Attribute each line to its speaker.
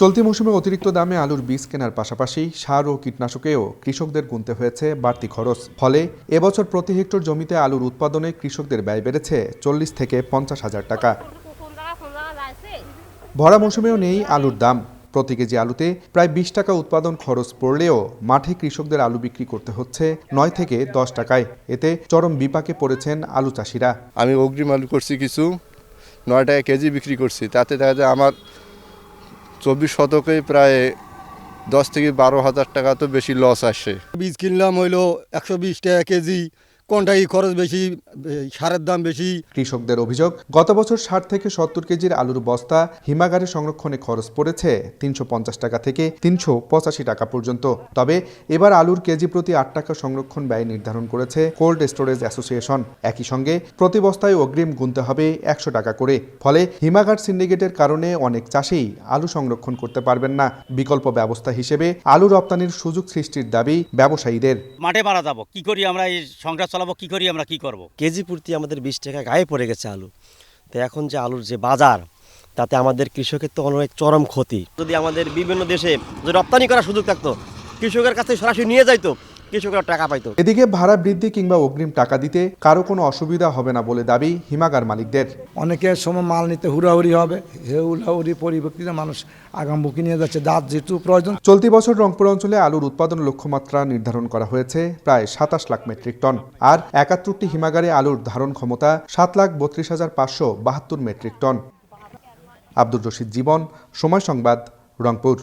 Speaker 1: চলতি মৌসুমে অতিরিক্ত দামে আলুর বীজ কেনার পাশাপাশি সার ও কীটনাশকেও কৃষকদের গুনতে হয়েছে বাড়তি খরচ। ফলে এবছর প্রতি হেক্টর জমিতে আলুর উৎপাদনে কৃষকদের ব্যয় বেড়েছে চল্লিশ থেকে পঞ্চাশ হাজার টাকা। ভরা মৌসুমেও নেই আলুর দাম। প্রতি কেজি আলুতে প্রায় বিশ টাকা উৎপাদন খরচ পড়লেও মাঠে কৃষকদের আলু বিক্রি করতে হচ্ছে নয় থেকে দশ টাকায়। এতে চরম বিপাকে পড়েছেন আলু চাষিরা।
Speaker 2: আমি অগ্রিম আলু করছি কিছু, নয় টাকা কেজি বিক্রি করছি। তাতে দেখা যায় আমার চব্বিশ শতকে প্রায় দশ থেকে বারো হাজার টাকা তো বেশি লস আসে।
Speaker 3: বীজ কিনলাম হইল একশো বিশ টাকা কেজি কোনটাই খরচ বেশি সারের দাম বেশি?
Speaker 1: কৃষকদের অভিযোগ গত বছর ষাট থেকে সত্তর কেজির আলুর বস্তা হিমাগারে সংরক্ষণে খরচ পড়েছে তিনশো পঞ্চাশ টাকা থেকে তিনশো পঁচাশি টাকা পর্যন্ত। তবে এবার আলুর কেজি প্রতি আট টাকা সংরক্ষণ ব্যয় নির্ধারণ করেছে কোল্ড স্টোরেজ অ্যাসোসিয়েশন। একই সঙ্গে প্রতি বস্তায় অগ্রিম গুনতে হবে একশো টাকা করে। ফলে হিমাগার সিন্ডিকেটের কারণে অনেক চাষেই আলু সংরক্ষণ করতে পারবেন না। বিকল্প ব্যবস্থা হিসেবে আলু রপ্তানির সুযোগ সৃষ্টির দাবি ব্যবসায়ীদের।
Speaker 4: মাঠে মারা যাব। কি করি আমরা এই সংসার চালাবো, কি করি আমরা, কি করব?
Speaker 5: কেজি প্রতি আমাদের বিশ টাকা গায়ে পড়ে গেছে আলু। তো এখন যে আলুর যে বাজার, তাতে আমাদের কৃষকের তো অনেক চরম ক্ষতি। যদি আমাদের বিভিন্ন দেশে যদি রপ্তানি করার সুযোগ থাকতো, কৃষকের কাছে সরাসরি নিয়ে যাইতো কৃষকরা টাকা পাইতো।
Speaker 1: এদিকে ভাড়া বৃদ্ধি কিংবা অগ্রিম টাকা দিতে কারও কোনো অসুবিধা হবে না বলে দাবি হিমাগার মালিকদের।
Speaker 6: অনেকের সময় মাল নিতে হুড়াহুড়ি হবে হে হুড়াহুড়ি পরিবর্তিতে মানুষ আগামবুকি নিয়ে যাচ্ছে দাঁত যেটু প্রয়োজন।
Speaker 1: চলতি বছর রংপুর অঞ্চলে আলুর উৎপাদন লক্ষ্যমাত্রা নির্ধারণ করা হয়েছে প্রায় সাতাশ লাখ মেট্রিক টন। আর একাত্তরটি হিমাগারে আলুর ধারণ ক্ষমতা সাত লাখ বত্রিশ হাজার পাঁচশো বাহাত্তর মেট্রিক টন। আব্দুর রশিদ জীবন সময় সংবাদ রংপুর।